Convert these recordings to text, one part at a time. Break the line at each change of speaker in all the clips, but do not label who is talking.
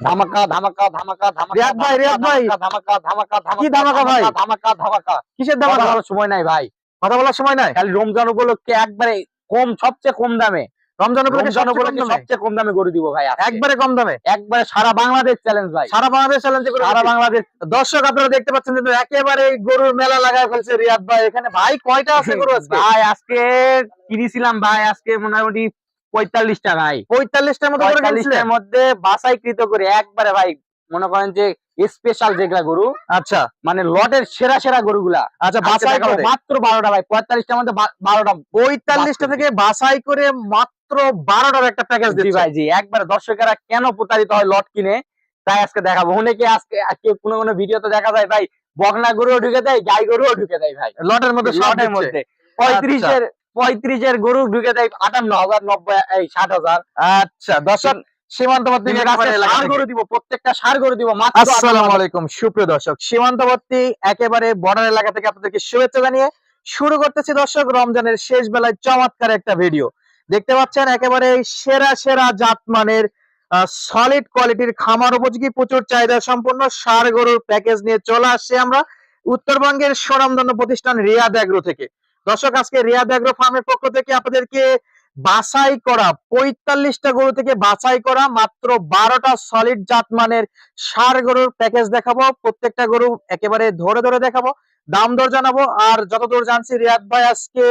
ধামাকা ধামাকা ধামাকা ধামাকা
ভাই, রিয়াদ ভাই।
ধামাকা ধামাকা ধামাকা
কি ধামাকা ভাই?
ধামাকা ধামাকা
কিসের
কথা বলার সময় নাই ভাই।
কথা বলার সময় নাই?
খালি রমজান উপলক্ষে একবারে কম সবচেয়ে কম দামে।
রমজান উপলক্ষে সবচেয়ে কম দামে?
কম দিব ভাই
একবারে কম দামে?
একবারে সারা বাংলাদেশ চ্যালেঞ্জ ভাই।
সারা বাংলাদেশ চ্যালেঞ্জ
সারা বাংলাদেশ।
দর্শক আপনারা দেখতে পাচ্ছেন কিন্তু একেবারে গরুর মেলা লাগায় ফেলছে রিয়াদ ভাই। এখানে ভাই কয়টা আছে গরু আজকে?
ভাই আজকে কিনেছিলাম ভাই আজকে মোটামুটি পঁয়তাল্লিশটা ভাই।
পঁয়তাল্লিশটার মতো
পঁয়তাল্লিশটার মধ্যে বাছাইকৃত করে একবারে ভাই মনে করেন যে স্পেশাল যেগুলা গরু
আচ্ছা।
মানে লটের সেরা সেরা গরুগুলা।
আচ্ছা
আজকে
বাছাই
দেখাবো
করে।
মাত্র বারোটা ভাই পঁয়তাল্লিশটার মধ্যে বারোটা
পঁয়তাল্লিশটা থেকে বাছাই করে মাত্র বারোটার একটা প্যাকেজ দিচ্ছি।
ভাই জি। একবার দর্শকেরা কেন প্রতারিত হয় লট কিনে? তাই আজকে দেখাবো। অনেকে আজকে আজকে কোনো কোনো ভিডিওতে দেখা যায় ভাই বকনা গরুও ঢুকে দেয় গাই গরুও ঢুকে দেয় ভাই।
লটের মধ্যে
লটের মধ্যে। পঁয়ত্রিশের পঁয়ত্রিশের গরু ঢুকে দেয় আটান্ন হাজার নব্বই এই ষাট হাজার।
আচ্ছা দর্শক সীমান্তবর্তী
কিন্তু
একেবারে
আজকে
এলাকা
ষাঁড়
থেকে।
গরু দিব প্রত্যেকটা সার গরু দিব
আসসালামু আলাইকুম সুপ্রিয় দর্শক সীমান্তবর্তী একেবারে বর্ডার এলাকা থেকে আপনাদেরকে শুভেচ্ছা জানিয়ে শুরু করতেছি দর্শক রমজানের শেষ বেলায় চমৎকার একটা ভিডিও। দেখতে পাচ্ছেন একেবারে সেরা সেরা জাতমানের সলিড কোয়ালিটির খামার উপযোগী প্রচুর চাহিদা সম্পন্ন সার গরুর প্যাকেজ নিয়ে চলে আসছে আমরা। উত্তরবঙ্গের স্বনামধন্য প্রতিষ্ঠান রিয়াদ এগ্রো থেকে। দর্শক, আজকে রিয়াদ এগ্রো ফার্মের পক্ষ থেকে আপনাদেরকে বাছাই করা, পঁয়তাল্লিশটা গরু থেকে বাছাই করা, মাত্র বারোটা সলিড জাত মানের সার গরুর প্যাকেজ দেখাবো। প্রত্যেকটা গরু একেবারে ধরে ধরে দেখাবো, দাম দর জানাব। আর যতদূর জানছি, রিয়াদ ভাই আজকে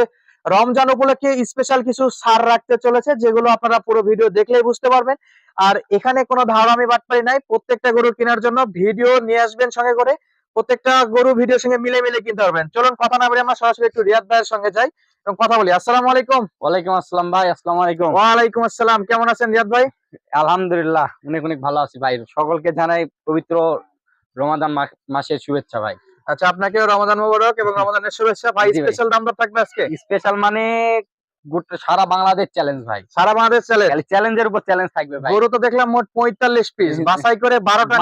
রমজান উপলক্ষে স্পেশাল কিছু সার রাখতে চলেছে, যেগুলো আপনারা পুরো ভিডিও দেখলেই বুঝতে পারবেন। আর এখানে কোনো ধারণা আমি ধারামি বাটপারি নাই, প্রত্যেকটা গরু কেনার জন্য ভিডিও নিয়ে আসবেন সঙ্গে করে। প্রত্যেকটা গরু ভিডিওর সঙ্গে মিলে মিলে কিনতে পারবেন। চলুন কথা না বলে আমরা সরাসরি একটু রিয়াদ ভাইয়ের সঙ্গে যাই এবং কথা বলি। আসসালামু আলাইকুম।
ওয়ালাইকুম আসসালাম ভাই আসসালামু আলাইকুম।
ওয়ালাইকুম আসসালাম। কেমন আছেন রিয়াদ ভাই?
আলহামদুলিল্লাহ অনেক অনেক ভালো আছি ভাই। সকলকে জানাই পবিত্র রমাদান মাসের শুভেচ্ছা ভাই।
আচ্ছা আপনাকে রমাদান মোবারক এবং রমাদানের শুভেচ্ছা। ভাই। স্পেশাল দাম থাকবে আজকে?
স্পেশাল মানে গোটা সারা বাংলাদেশ চ্যালেঞ্জ ভাই।
সারা বাংলাদেশ চ্যালেঞ্জ
চ্যালেঞ্জের উপর চ্যালেঞ্জ থাকবে ভাই।
গরু তো দেখলাম মোট পঁয়তাল্লিশ পিস। বাছাই করে বারোটা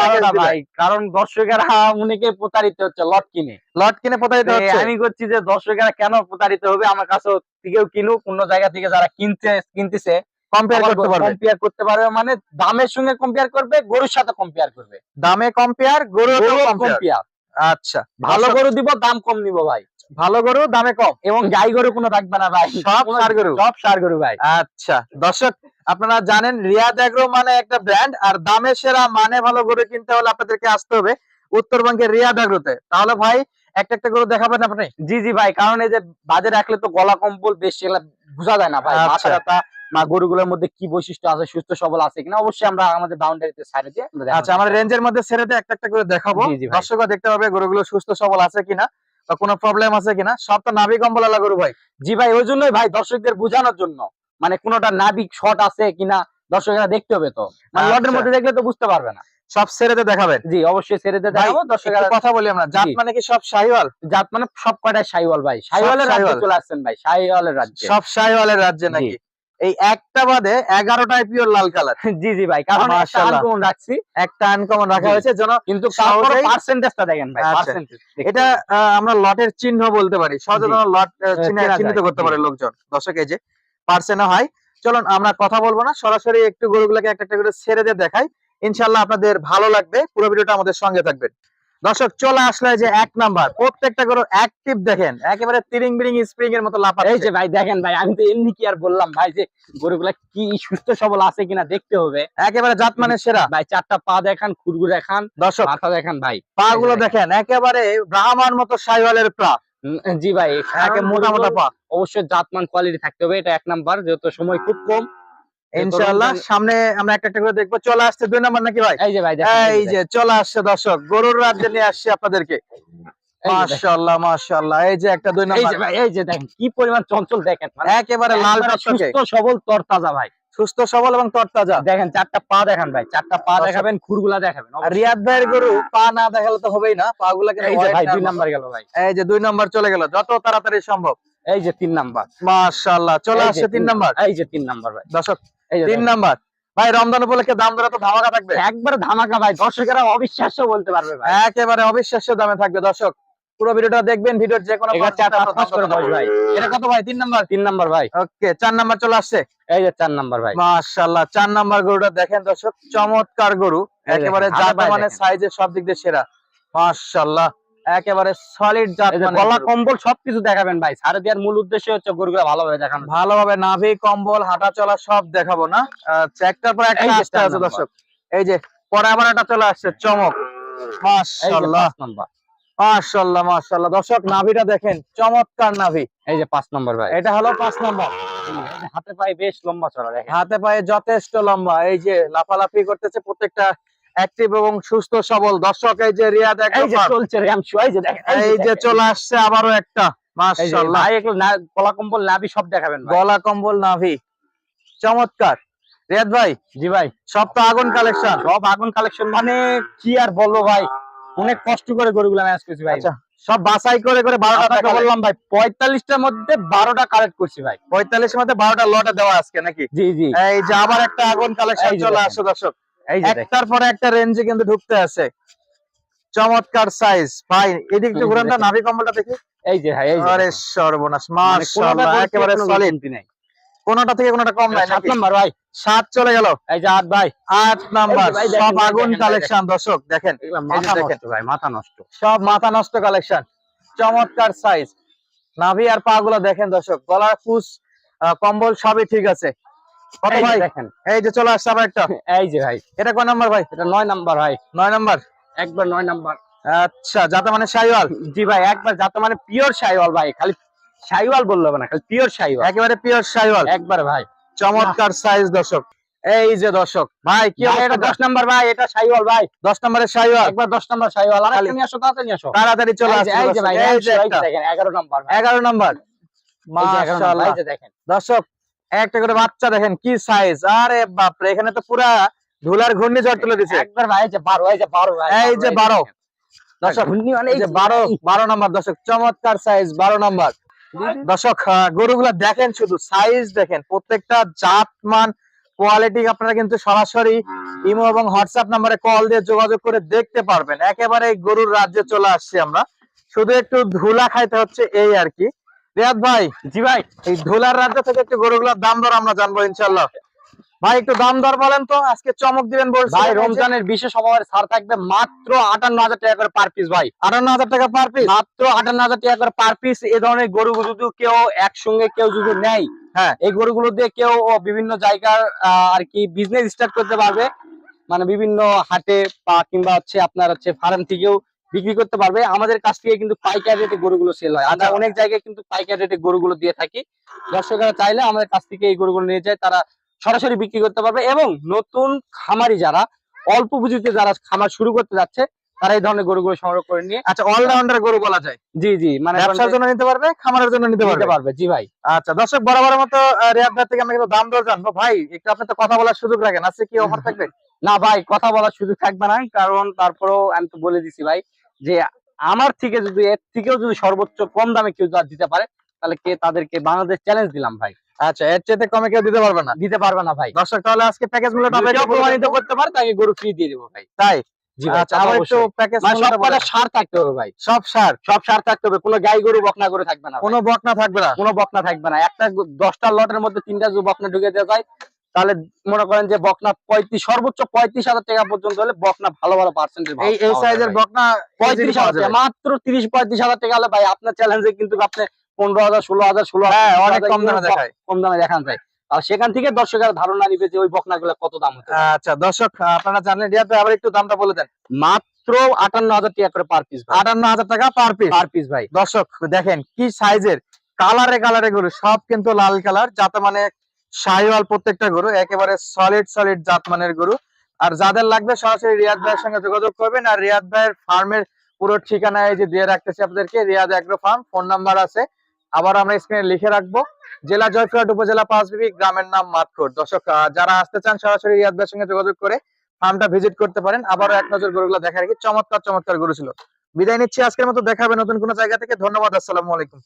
বারোটা ভাই কারণ দর্শকেরা অনেকে প্রতারিত হচ্ছে লট কিনে।
লট কিনে প্রতারিত হচ্ছে?
আমি করছি যে দর্শকেরা কেন প্রতারিত হবে? আমার কাছে থেকেও কিনুক অন্য জায়গা থেকে যারা কিনতে কিনতেছে
কম্পেয়ার করতে পারবে।
কম্পেয়ার করতে পারবে। মানে দামের সঙ্গে কম্পেয়ার করবে গরুর সাথে কম্পেয়ার করবে।
দামে কম্পেয়ার গরু কম্পেয়ার
কম্পেয়ার
আচ্ছা
ভালো গরু দিব দাম কম নিব ভাই।
ভালো গরু দামে কম।
এবং গাই গরু কোনো থাকবে না ভাই।
সব ষাঁড় গরু।
সব সার গরু ভাই।
আচ্ছা দর্শক আপনারা জানেন রিয়াদ এগ্রো মানে একটা ব্র্যান্ড আর দামে সেরা মানে ভালো গরু কিনতে হলে আপনাদেরকে আসতে হবে উত্তরবঙ্গের রিয়াদ এগ্রোতে। তাহলে ভাই একটা একটা গরু দেখাবেন আপনি?
জি জি ভাই কারণ এই যে বাজে রাখলে তো গলা কম্বল বেশি বোঝা যায় না ভাই।
আচ্ছা।
মাথা ব্যথা বা গরুগুলোর মধ্যে কি বৈশিষ্ট্য আছে সুস্থ সবল আছে কিনা অবশ্যই আমরা আমাদের বাউন্ডারিতে সাইডে দিয়ে
আচ্ছা আমার রেঞ্জের মধ্যে ছেড়ে একটা একটা করে দেখাবো। দর্শকরা দেখতে পাবে গরুগুলো সুস্থ সবল আছে কিনা। বা কোনো প্রবলেম আছে কিনা সব তো নাভি কম্বল আলা গরু ভাই।
জি ভাই ওই জন্যই ভাই দর্শকদের বোঝানোর জন্য। মানে কোনোটা নাবিক শট আছে কিনা দর্শকেরা দেখতে হবে তো। মানে লটের
আচ্ছা।
মধ্যে দেখলে তো বুঝতে পারবে না।
সব ছেড়েতে দেখাবেন।
জি অবশ্যই
ভাই,
দেখাবো দর্শকেরা
কথা বলি আমরা জাত মানে কি সব শাহিওয়াল
জাত মানে সব কটাই সাইওয়াল ভাই সাইওয়ালের রাজ্যে চলে আসছেন ভাই সাইওয়ালের রাজ্যে।
সব শাহিওয়ালের রাজ্যে নাকি? এই একটা বাদে এগারোটায় পিওর লাল কালার।
জি জি ভাই কারণ আনকমন রাখছি।
একটা আনকমন রাখা হয়েছে যেন
কিন্তু পার্সেন্টেজটা দেখেন ভাই
আচ্ছা। এটা আমরা লটের চিহ্ন বলতে পারি। যেন লট চিহ্নিত করতে পারে লোকজন দর্শক এই যে পার্সেন্ট হয়। চলুন আমরা কথা বলব না সরাসরি একটু গরুগুলোকে একটা একটা করে ছেড়ে দিয়ে দেখাই। ইনশাল্লাহ আপনাদের ভালো লাগবে পুরো ভিডিওটা আমাদের সঙ্গে থাকবেন। দর্শক চলে আসলে যে এক নাম্বার। প্রত্যেকটা গরু অ্যাক্টিভ দেখেন। একেবারে তিরিং বিরিং স্প্রিং এর মতো
লাফা
এই
যে ভাই দেখেন ভাই আমি তো এমনি কি আর বললাম ভাই যে গরুগুলা কি সুস্থ সবল আছে কিনা দেখতে হবে।
একেবারে জাত মানে সেরা।
ভাই চারটা পা দেখান খুরগু দেখান
দর্শক
মাথা দেখান ভাই।
পা গুলো দেখেন একেবারে ব্রাহ্মণ মতো সাইওয়ালের পা।
জি ভাই
মোটা মোটা পা।
অবশ্যই জাতমান কোয়ালিটি থাকতে হবে এটা এক নাম্বার যেহেতু সময় খুব কম।
ইনশাআল্লাহ সামনে আমরা একটা একটা করে দেখব চলে আসছে দুই নাম্বার নাকি ভাই
এই যে ভাই দেখেন,
এই যে চলে আসছে দর্শক গরুর রাজ্যে নিয়ে আসছে আপনাদেরকে। মাশাআল্লাহ মাশাআল্লাহ এই যে একটা দুই
এই যে ভাই এই যে দেখেন কি পরিমাণ চঞ্চল দেখেন মানে
একেবারে লাল
সুস্থ সবল তরতাজা ভাই
সুস্থ সবল এবং তরতাজা
দেখেন চারটা পা দেখান ভাই চারটা পা দেখাবেন খুরগুলা দেখাবেন
রিয়াদ ভাইয়ের গরু পা না দেখালে তো হবেই না পা গুলা
এই যে ভাই দুই নাম্বার গেল ভাই
এই যে দুই নাম্বার চলে গেল যত তাড়াতাড়ি সম্ভব
এই যে তিন নাম্বার
মাশাআল্লাহ চলে আসছে তিন নাম্বার
এই যে তিন নাম্বার ভাই
দর্শক তিন নাম্বার। ভাই রমজান উপলক্ষে দাম দর তো ধামাকা থাকবে।
একবার ধামাকা ভাই দর্শকেরা অবিশ্বাস্য বলতে পারবে ভাই।
একেবারে অবিশ্বাস্য দামে থাকবে দর্শক। পুরো ভিডিওটা দেখবেন ভিডিওর যে কোনো
ভাই।
এটা কত ভাই? তিন নাম্বার?
তিন নাম্বার ভাই।
ওকে চার নাম্বার চলে আসছে।
এই যে চার নাম্বার ভাই।
মাশাআল্লাহ চার নাম্বার গরুটা দেখেন দর্শক চমৎকার গরু। একেবারে জাত মানে সাইজে সব দিক দিয়ে সেরা। মাশাআল্লাহ। একেবারে সলিড জাত মানে
গলা কম্বল সবকিছু দেখাবেন ভাই। সারে দেওয়ার মূল উদ্দেশ্য হচ্ছে গরুগুলো ভালোভাবে দেখানো।
ভালোভাবে নাভি কম্বল হাঁটা চলা সব দেখাবো না। আচ্ছা, একটার পর একটা আসতে আছে দর্শক। এই যে পরে আবার একটা চলে আসছে চমক। মাশাআল্লাহ। মাশাআল্লাহ মাশাআল্লাহ। দর্শক নাভিটা দেখেন চমৎকার নাভি।
এই যে পাঁচ নাম্বার ভাই।
এটা হলো পাঁচ নাম্বার
এই যে হাতে পায়ে বেশ লম্বা চড়া দেখেন।
হাতে পায়ে যথেষ্ট লম্বা। এই যে লাফালাফি করতেছে প্রত্যেকটা অ্যাক্টিভ এবং সুস্থ সবল। দর্শক এই যে রিয়াদ
এই যে চলছে র্যাম শো এই যে
এই যে চলে আসছে আবারও একটা মাশাআল্লাহ।
ভাই এগুলো গলা কম্বল নাভি সব দেখাবেন ভাই।
গলা কম্বল নাভি। চমৎকার। রিয়াদ ভাই
জি ভাই।
সব তো আগুন কালেকশন।
সব আগুন কালেকশন মানে কি আর বলব ভাই? অনেক কষ্ট করে গরুগুলো ম্যানেজ করছি ভাই।
আচ্ছা সব বাছাই করে করে বারোটা টাকা
বললাম ভাই পঁয়তাল্লিশটার মধ্যে বারোটা কালেক্ট করছি ভাই।
পঁয়তাল্লিশ মধ্যে বারোটা লটে দেওয়া আজকে নাকি?
জি জি।
এই যে আবার একটা আগুন কালেকশন চলে। আসছে দর্শক। একটার পরে একটা রেঞ্জে কিন্তু ঢুকতে আছে চমৎকার সাইজ ভাই এদিক
এই
থেকে
যে
ঘুরান নাভি কম্বলটা দেখি।
এই যে ভাই এই যে
আরে সর্বনাশ
মানে
মাশাআল্লাহ একেবারে সলিড
নাই।
কোনটা থেকে কোনটা কম নাই
সাত নাম্বার ভাই।
সাত চলে গেল।
এই যে আট ভাই।
আট নাম্বার। সব আগুন কালেকশন দর্শক দেখেন।
মাথা। নষ্ট ভাই মাথা নষ্ট।
সব মাথা নষ্ট কালেকশন চমৎকার সাইজ নাভি আর পা গুলো দেখেন দর্শক। গলার ফুস আহ, কম্বল সবই ঠিক আছে। কত ভাই?
দেখেন।
এই যে চলে আসছে আবার একটা।
এই যে ভাই।
এটা কোন নাম্বার ভাই?
এটা নয় নাম্বার ভাই।
নয় নাম্বার?
একবার নয় নাম্বার।
আচ্ছা যাতে মানে শাইওয়াল?
জি ভাই একবার যাতে মানে পিওর শাইওয়াল ভাই। খালি শাইওয়াল বলল না খালি পিওর শাইওয়াল।
একেবারে পিওর শাইওয়াল।
একবার ভাই।
চমৎকার সাইজ দর্শক। এই যে দর্শক ভাই কি
ভাই, এটা দশ নাম্বার ভাই এটা শাইওয়াল ভাই।
দশ নম্বরের শাইওয়াল।
একবার দশ নাম্বার শাইওয়াল। আর একটা নিয়ে আসো তাড়াতাড়ি নিয়ে আসো।
তাড়াতাড়ি চলে
যে- এই যে ভাই
এই যে।
দেখেন এগারো নাম্বার
এগারো নাম্বার।
এই যে 11 নাম্বার,
মাশাআল্লাহ।
এই যে দেখেন।
দর্শক একটা করে বাচ্চা দেখেন কি সাইজ আরে বাপরে এখানে তো পুরা ধুলার ঘূর্ণিঝড় তুলে দিছে।
একবার ভাই যে বারো এই যে বারো
এই যে বারো। দর্শক
ঘূর্ণি মানে
এই যে বারো বারো নাম্বার দর্শক চমৎকার সাইজ বারো নাম্বার। দর্শক গরুগুলা দেখেন শুধু সাইজ দেখেন প্রত্যেকটা জাত মান কোয়ালিটি আপনারা কিন্তু সরাসরি ইমো এবং হোয়াটসঅ্যাপ নাম্বারে কল দিয়ে যোগাযোগ করে দেখতে পারবেন। একেবারে গরুর রাজ্যে চলে আসছি আমরা। শুধু একটু ধুলা খাইতে হচ্ছে এই আর কি। রিয়াদ ভাই
জি ভাই
এই ধুলার রাজ্য থেকে একটু গরুগুলোর দাম দর আমরা জানব ইনশাল্লাহ ভাই একটু দাম দর বলেন তো আজকে চমক দিবেন বলছি।
ভাই রমজানের বিশেষ অফারে ছাড় থাকবে মাত্র আটান্ন হাজার টাকা করে পার পিস ভাই।
আটান্ন হাজার টাকা পার পিস
মাত্র আটান্ন হাজার টাকা করে পার পিস এই ধরনের গরুগুলো যদি কেউ একসঙ্গে কেউ যদি নেয়
হ্যাঁ।
এই গরুগুলো দিয়ে কেউ বিভিন্ন জায়গার আর কি বিজনেস স্টার্ট করতে পারবে। মানে বিভিন্ন হাটে বা কিংবা হচ্ছে আপনার হচ্ছে ফার্ম থেকেও বিক্রি করতে পারবে। আমাদের কাছ থেকে কিন্তু পাইকার রেটে গরুগুলো সেল হয়। আমরা
আচ্ছা।
অনেক জায়গায় কিন্তু পাইকারি রেটে গরুগুলো দিয়ে থাকি। দর্শকরা চাইলে আমাদের কাছ থেকে এই গরুগুলো নিয়ে যায় তারা সরাসরি বিক্রি করতে পারবে এবং নতুন খামারি যারা অল্প পুঁজিতে যারা খামার শুরু করতে যাচ্ছে তারা এই ধরনের গরুগুলো সংগ্রহ করে নিয়ে
আচ্ছা অলরাউন্ডার গরু বলা যায়।
জি জি মানে
ব্যবসার জন্য নিতে পারবে খামারের জন্য নিতে পারবে?
পারবে জি ভাই।
আচ্ছা দর্শক বরাবর মতো রিয়াদ ভাই থেকে আমরা কিন্তু দাম দর জানব। ভাই একটু আপনি তো কথা বলার সুযোগ রাখেন। আছে কি অফার থাকবে?
না ভাই কথা বলার সুযোগ থাকবে না কারণ তারপরেও আমি তো বলে দিছি ভাই যে আমার থেকে যদি এর থেকেও যদি সর্বোচ্চ কম দামে কেউ দিতে পারে তাহলে কে তাদেরকে বাংলাদেশ চ্যালেঞ্জ দিলাম ভাই।
আচ্ছা এর চেয়ে কমে কেউ দিতে পারবে না?
দিতে পারবে না ভাই।
দর্শক তাহলে আজকে প্যাকেজ মূল্যটা
প্রমাণিত করতে পারে তাকে গরু ফ্রি দিয়ে দেবো ভাই।
তাই?
জি ভাই
আচ্ছা একটু প্যাকেজ
মানে সার থাকতে হবে ভাই।
সব সার?
সব সার থাকতে হবে। কোনো গাই গরু বকনা করে থাকবে না ভাই।
কোনো বকনা থাকবে না?
কোনো বকনা থাকবে না। একটা দশটা লটের মধ্যে তিনটা যদি বকনা ঢুকে দেওয়া যায় তাহলে মনে করেন যে বকনা পঁয়ত্রিশ সর্বোচ্চ পঁয়ত্রিশ হাজার টাকা পর্যন্ত হলে বকনা ভালো ভালো পার্সেন্টেজ
এই এই সাইজের বকনা
পঁয়ত্রিশ হাজার মাত্র তিরিশ পঁয়ত্রিশ হাজার টাকা হলে ভাই আপনার চ্যালেঞ্জে কিন্তু আপনি পনেরো হাজার ষোলো হাজার ষোলো
হ্যাঁ অনেক কম দামে দেখায়।
কম দামে দেখান যায় আর সেখান থেকে দর্শকের ধারণা নিবে যে ওই বকনা গুলো কত দাম হতে
আচ্ছা দর্শক আপনারা জানলেন রিয়াদ ভাই আবার একটু দামটা বলে দেন।
মাত্র আটান্ন হাজার টাকা করে পার পিস
আটান্ন হাজার টাকা পার পিস
পার পিস ভাই।
দর্শক দেখেন কি সাইজের কালারে কালারে গরু সব কিন্তু লাল কালার যাতে মানে শাহিওয়াল প্রত্যেকটা গরু, একেবারে সলিড সলিড জাত মানের গরু। আর যাদের লাগবে সরাসরি রিয়াদ ভাইয়ের সঙ্গে যোগাযোগ করবেন। আর রিয়াদ ভাইয়ের ফার্মের পুরো ঠিকানা এই যে দিয়ে রাখতেছি আপনাদেরকে, Riyad agro farm, phone number আছে। আবার আমরা স্ক্রিনে লিখে রাখব। জেলা জয়পুরহাট উপজেলা পাঁচবিবি গ্রামের নাম মাতখোর দর্শক যারা আসতে চান সরাসরি রিয়াদ ভাইয়ের সঙ্গে যোগাযোগ করে ফার্মটা ভিজিট করতে পারেন। আবারও এক নজর গরুগুলো দেখা রাখি, চমৎকার চমৎকার গরু ছিল। বিদায় নিচ্ছি, আজকের মতো দেখাবে নতুন কোনো জায়গা থেকে। ধন্যবাদ, আসসালামু আলাইকুম।